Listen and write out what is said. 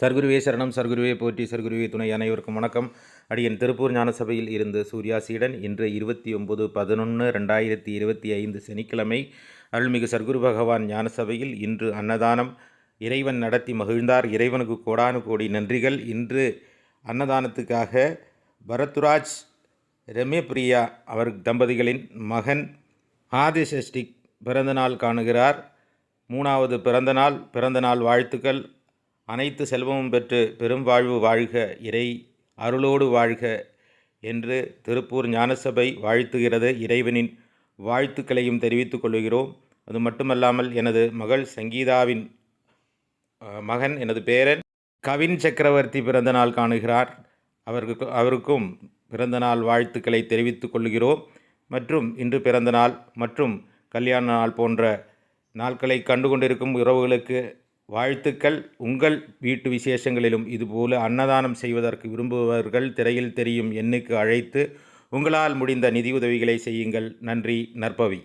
சர்க்குருவே சரணம் சர்க்குருவே போற்றி சர்க்குருவே துணை அனைவருக்கும் வணக்கம். அடியன் திருப்பூர் ஞானசபையில் இருந்து சூர்யா சீடன் இன்று இருபத்தி ஒம்பது பதினொன்று ரெண்டாயிரத்தி இருபத்தி ஐந்து சனிக்கிழமை அருள்மிகு சர்க்குரு பகவான் ஞானசபையில் இன்று அன்னதானம். இறைவன் நடத்தி மகிழ்ந்தார். இறைவனுக்கு கோடானு கோடி நன்றிகள். இன்று அன்னதானத்துக்காக பரத்ராஜ் ரம்யபிரியா அவர் தம்பதிகளின் மகன் ஆதிசஷ்டிக் பிறந்தநாள் காணுகிறார். மூணாவது பிறந்தநாள் பிறந்தநாள் வாழ்த்துக்கள். அனைத்து செல்வமும் பெற்று பெரும் வாழ்வு வாழ்க இறை அருளோடு வாழ்க என்று திருப்பூர் ஞானசபை வாழ்த்துகிறது. இறைவனின் வாழ்த்துக்களையும் தெரிவித்துக் கொள்கிறோம். அது மட்டுமல்லாமல் எனது மகள் சங்கீதாவின் மகன் எனது பேரன் கவின் சக்கரவர்த்தி பிறந்தநாள் காணுகிறார். அவருக்கு அவருக்கும் பிறந்தநாள் வாழ்த்துக்களை தெரிவித்துக் கொள்கிறோம். மற்றும் இன்று பிறந்தநாள் மற்றும் கல்யாண நாள் போன்ற நாட்களை கண்டு கொண்டிருக்கும் உறவுகளுக்கு வாழ்த்துக்கள். உங்கள் வீட்டு விசேஷங்களிலும் இதுபோல அன்னதானம் செய்வதற்கு விரும்புபவர்கள் திரையில் தெரியும் எண்ணுக்கு அழைத்து உங்களால் முடிந்த நிதியுதவிகளை செய்யுங்கள். நன்றி நற்பவி.